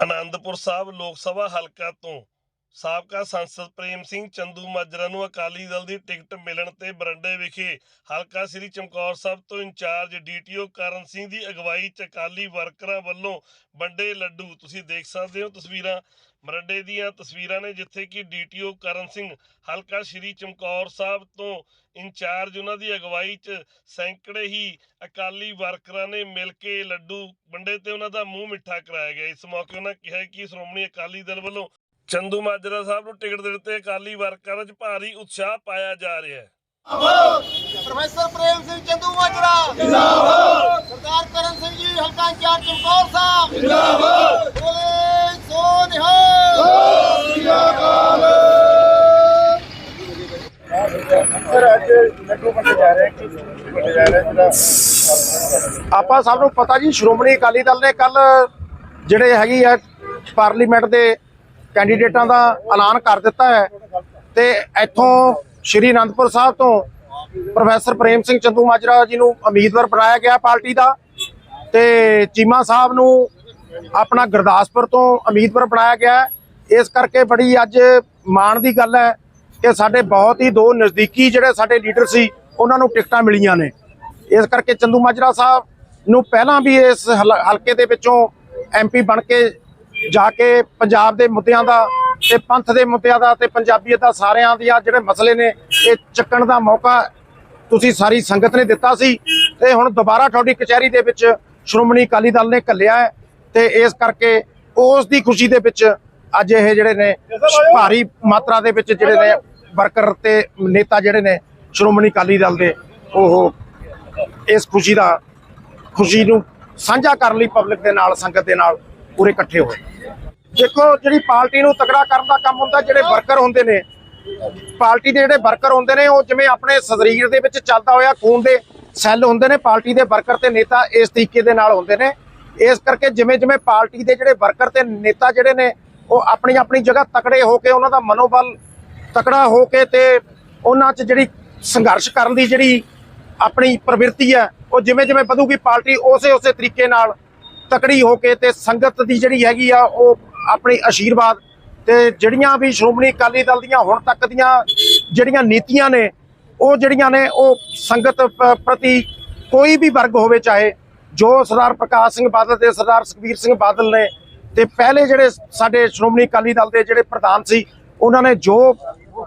ਆਨੰਦਪੁਰ ਸਾਹਿਬ ਲੋਕ ਸਭਾ ਹਲਕਾ ਤੋਂ ਸਾਬਕਾ ਸੰਸਦ ਪ੍ਰੇਮ ਸਿੰਘ ਚੰਦੂ ਮਾਜਰਾ ਨੂੰ ਅਕਾਲੀ ਦਲ ਦੀ ਟਿਕਟ ਮਿਲਣ ਤੇ ਬਰੰਡੇ ਵਿਖੇ ਹਲਕਾ ਸ੍ਰੀ ਚਮਕੌਰ ਸਾਹਿਬ ਤੋਂ ਇੰਚਾਰਜ ਡੀਟੀਓ ਕਰਨ ਸਿੰਘ ਦੀ ਅਗਵਾਈ ਚ ਅਕਾਲੀ ਵਰਕਰਾਂ ਵੱਲੋਂ ਵੰਡੇ ਲੱਡੂ। ਤੁਸੀਂ ਦੇਖ ਸਕਦੇ ਹੋ ਤਸਵੀਰਾਂ। ਮਰੰਡੇ ਦੀਆਂ ਤਸਵੀਰਾਂ ਨੇ ਜਿੱਥੇ ਕਿ ਡੀਟੀਓ ਕਰਨ ਸਿੰਘ ਹਲਕਾ ਸ੍ਰੀ ਚਮਕੌਰ ਸਾਹਿਬ ਤੋਂ ਇੰਚਾਰਜ ਉਹਨਾਂ ਦੀ ਅਗਵਾਈ 'ਚ ਸੈਂਕੜੇ ਹੀ ਅਕਾਲੀ ਵਰਕਰਾਂ ਨੇ ਮਿਲ ਕੇ ਲੱਡੂ ਵੰਡੇ ਤੇ ਉਹਨਾਂ ਦਾ ਮੂੰਹ ਮਿੱਠਾ ਕਰਾਇਆ ਗਿਆ। ਇਸ ਮੌਕੇ ਉਹਨਾਂ ਕਿਹਾ ਕਿ ਸ਼੍ਰੋਮਣੀ ਅਕਾਲੀ ਦਲ ਵੱਲੋਂ ਚੰਦੂ ਮਾਜਰਾ ਸਾਹਿਬ ਨੂੰ ਟਿਕਟ ਦੇ ਦਿੱਤੇ ਅਕਾਲੀ ਵਰਕਰਾਂ 'ਚ ਭਾਰੀ ਉਤਸ਼ਾਹ ਪਾਇਆ ਜਾ ਰਿਹਾ ਹੈ। ਪ੍ਰੋਫੈਸਰ ਪ੍ਰੇਮ ਸਿੰਘ ਚੰਦੂ ਮਾਜਰਾ! ਜਿੰਦਾਬਾਦ! ਸਰਦਾਰ ਕਰਨ ਸਿੰਘ ਜੀ ਹਲਕਾ ਇੰਚਾਰਜ ਚਮਕੌਰ ਸਾਹਿਬ! ਜਿੰਦਾਬਾਦ! ਬੋਲੇ ਸੋ ਨਿਹਾਲ! ਆਪਾਂ ਸਭ ਨੂੰ ਪਤਾ ਜੀ ਸ਼੍ਰੋਮਣੀ ਅਕਾਲੀ ਦਲ ਨੇ ਕੱਲ ਜਿਹੜੇ ਹੈਗੀ ਆ ਪਾਰਲੀਮੈਂਟ ਦੇ ਕੈਂਡੀਡੇਟਾਂ ਦਾ ਐਲਾਨ ਕਰ ਦਿੱਤਾ ਹੈ। ਤੇ ਇੱਥੋਂ ਸ਼੍ਰੀ ਅਨੰਦਪੁਰ ਸਾਹਿਬ ਤੋਂ ਪ੍ਰੋਫੈਸਰ ਪ੍ਰੇਮ ਸਿੰਘ ਚੰਦੂ ਮਾਜਰਾ ਜੀ ਨੂੰ ਉਮੀਦਵਾਰ ਬਣਾਇਆ ਗਿਆ ਪਾਰਟੀ ਦਾ ਤੇ ਚੀਮਾ ਸਾਹਿਬ ਨੂੰ ਆਪਣਾ ਗੁਰਦਾਸਪੁਰ ਤੋਂ ਉਮੀਦਵਾਰ ਬਣਾਇਆ ਗਿਆ ਇਸ ਕਰਕੇ ਬੜੀ ਅੱਜ ਮਾਣ ਦੀ ਗੱਲ ਹੈ ਕਿ ਸਾਡੇ ਬਹੁਤ ਹੀ ਦੋ ਨਜ਼ਦੀਕੀ ਜਿਹੜੇ ਸਾਡੇ ਲੀਡਰ ਸੀ, ਉਹਨਾਂ ਨੂੰ ਟਿਕਟਾਂ ਮਿਲੀਆਂ ਨੇ। ਇਸ ਕਰਕੇ ਚੰਦੂ ਮਾਜਰਾ ਸਾਹਿਬ ਨੂੰ ਪਹਿਲਾਂ ਵੀ ਇਸ ਹਲ- ਹਲਕੇ ਦੇ ਵਿੱਚੋਂ ਐਮਪੀ ਬਣ ਕੇ ਜਾ ਕੇ ਪੰਜਾਬ ਦੇ ਮੁੱਦਿਆਂ ਦਾ ਤੇ ਪੰਥ ਦੇ ਮੁੱਦਿਆਂ ਦਾ ਤੇ ਪੰਜਾਬੀਅਤ ਦਾ ਸਾਰਿਆਂ ਦੀਆਂ ਜਿਹੜੇ ਮਸਲੇ ਨੇ, ਇਹ ਚੱਕਣ ਦਾ ਮੌਕਾ ਤੁਸੀਂ ਸਾਰੀ ਸੰਗਤ ਨੇ ਦਿੱਤਾ ਸੀ। ਤੇ ਹੁਣ ਦੁਬਾਰਾ ਤੁਹਾਡੀ ਕਚਹਿਰੀ ਦੇ ਵਿੱਚ ਸ਼੍ਰੋਮਣੀ ਅਕਾਲੀ ਦਲ ਨੇ ਘੱਲਿਆ ਹੈ ਤੇ ਇਸ ਕਰਕੇ ਉਸ ਦੀ ਖੁਸ਼ੀ ਦੇ ਵਿੱਚ ਅੱਜ ਇਹ ਜਿਹੜੇ ਨੇ, ਭਾਰੀ ਮਾਤਰਾ ਦੇ ਵਿੱਚ ਜਿਹੜੇ ਨੇ ਵਰਕਰ ਤੇ ਨੇਤਾ ਜਿਹੜੇ ਨੇ, ਸ਼੍ਰੋਮਣੀ ਅਕਾਲੀ ਦਲ ਦੇ, ਉਹ ਇਸ ਖੁਸ਼ੀ ਦਾ, ਖੁਸ਼ੀ ਨੂੰ ਸਾਂਝਾ ਕਰਨ ਲਈ ਪਬਲਿਕ ਦੇ ਨਾਲ, ਸੰਗਤ ਦੇ ਨਾਲ ਪੂਰੇ ਇਕੱਠੇ ਹੋਏ। ਦੇਖੋ, ਜਿਹੜੀ ਪਾਰਟੀ ਨੂੰ ਤਕੜਾ ਕਰਨ ਦਾ ਕੰਮ ਹੁੰਦਾ, ਜਿਹੜੇ ਵਰਕਰ ਹੁੰਦੇ ਨੇ, ਪਾਰਟੀ ਦੇ ਜਿਹੜੇ ਵਰਕਰ ਹੁੰਦੇ ਨੇ, ਉਹ ਜਿਵੇਂ ਆਪਣੇ ਸਰੀਰ ਦੇ ਵਿੱਚ ਚੱਲਦਾ ਹੋਇਆ ਖੂਨ ਦੇ ਸੈੱਲ ਹੁੰਦੇ ਨੇ, ਪਾਰਟੀ ਦੇ ਵਰਕਰ ਤੇ ਨੇਤਾ ਇਸ ਤਰੀਕੇ ਦੇ ਨਾਲ ਹੁੰਦੇ ਨੇ। ਇਸ ਕਰਕੇ ਜਿਵੇਂ ਜਿਵੇਂ ਪਾਰਟੀ ਦੇ ਜਿਹੜੇ ਵਰਕਰ ਤੇ ਨੇਤਾ ਜਿਹੜੇ ਨੇ, ਉਹ ਆਪਣੀ ਆਪਣੀ ਜਗ੍ਹਾ ਤਕੜੇ ਹੋ ਕੇ, ਉਹਨਾਂ ਦਾ ਮਨੋਬਲ ਤਕੜਾ ਹੋ ਕੇ ਤੇ ਉਹਨਾਂ 'ਚ ਜਿਹੜੀ ਸੰਘਰਸ਼ ਕਰਨ ਦੀ ਜਿਹੜੀ ਆਪਣੀ ਪ੍ਰਵਿਰਤੀ ਹੈ, ਉਹ ਜਿਵੇਂ ਜਿਵੇਂ ਵਧੂਗੀ, ਪਾਰਟੀ ਉਸੇ ਉਸੇ ਤਰੀਕੇ ਨਾਲ ਤਕੜੀ ਹੋ ਕੇ ਤੇ ਸੰਗਤ ਦੀ ਜਿਹੜੀ ਹੈਗੀ ਆ, ਉਹ ਆਪਣੀ ਆਸ਼ੀਰਵਾਦ ਤੇ ਜਿਹੜੀਆਂ ਵੀ ਸ਼੍ਰੋਮਣੀ ਅਕਾਲੀ ਦਲ ਦੀਆਂ ਹੁਣ ਤੱਕ ਦੀਆਂ ਜਿਹੜੀਆਂ ਨੀਤੀਆਂ ਨੇ, ਉਹ ਜਿਹੜੀਆਂ ਨੇ, ਉਹ ਸੰਗਤ ਪ੍ਰਤੀ ਕੋਈ ਵੀ ਵਰਗ ਹੋਵੇ ਚਾਹੇ ਜੋ ਸਰਦਾਰ ਪ੍ਰਕਾਸ਼ ਸਿੰਘ ਬਾਦਲ ਤੇ ਸਰਦਾਰ ਸੁਖਬੀਰ ਸਿੰਘ ਬਾਦਲ ਨੇ ਤੇ ਪਹਿਲੇ ਜਿਹੜੇ ਸਾਡੇ ਸ਼੍ਰੋਮਣੀ ਅਕਾਲੀ ਦਲ ਦੇ ਜਿਹੜੇ ਪ੍ਰਧਾਨ ਸੀ, ਉਹਨਾਂ ਨੇ ਜੋ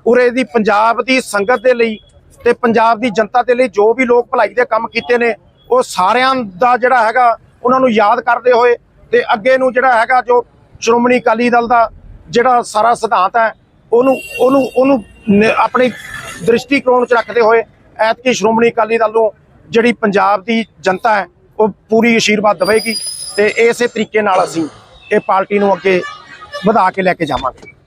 ਉਰੇ ਦੀ ਪੰਜਾਬ ਦੀ ਸੰਗਤ ਦੇ ਲਈ ਤੇ ਪੰਜਾਬ ਦੀ ਜਨਤਾ ਦੇ ਲਈ ਜੋ ਵੀ ਲੋਕ ਭਲਾਈ ਦੇ ਕੰਮ ਕੀਤੇ ਨੇ, ਉਹ ਸਾਰਿਆਂ ਦਾ ਜਿਹੜਾ ਹੈਗਾ ਉਹਨਾਂ ਨੂੰ ਯਾਦ ਕਰਦੇ ਹੋਏ ਤੇ ਅੱਗੇ ਨੂੰ ਜਿਹੜਾ ਹੈਗਾ ਜੋ ਸ਼੍ਰੋਮਣੀ ਅਕਾਲੀ ਦਲ ਦਾ ਜਿਹੜਾ ਸਾਰਾ ਸਿਧਾਂਤ ਹੈ, ਉਹਨੂੰ ਉਹਨੂੰ ਉਹਨੂੰ ਆਪਣੀ ਦ੍ਰਿਸ਼ਟੀਕੋਣ ਚ ਰੱਖਦੇ ਹੋਏ ਐਤਕੀ ਸ਼੍ਰੋਮਣੀ ਅਕਾਲੀ ਦਲ ਨੂੰ ਜਿਹੜੀ ਪੰਜਾਬ ਦੀ ਜਨਤਾ ਹੈ, ਉਹ ਪੂਰੀ ਆਸ਼ੀਰਵਾਦ ਦੇਵੇਗੀ ਤੇ ਇਸੇ ਤਰੀਕੇ ਨਾਲ ਅਸੀਂ ਇਹ ਪਾਰਟੀ ਨੂੰ ਅੱਗੇ ਵਧਾ ਕੇ ਲੈ ਕੇ ਜਾਵਾਂਗੇ।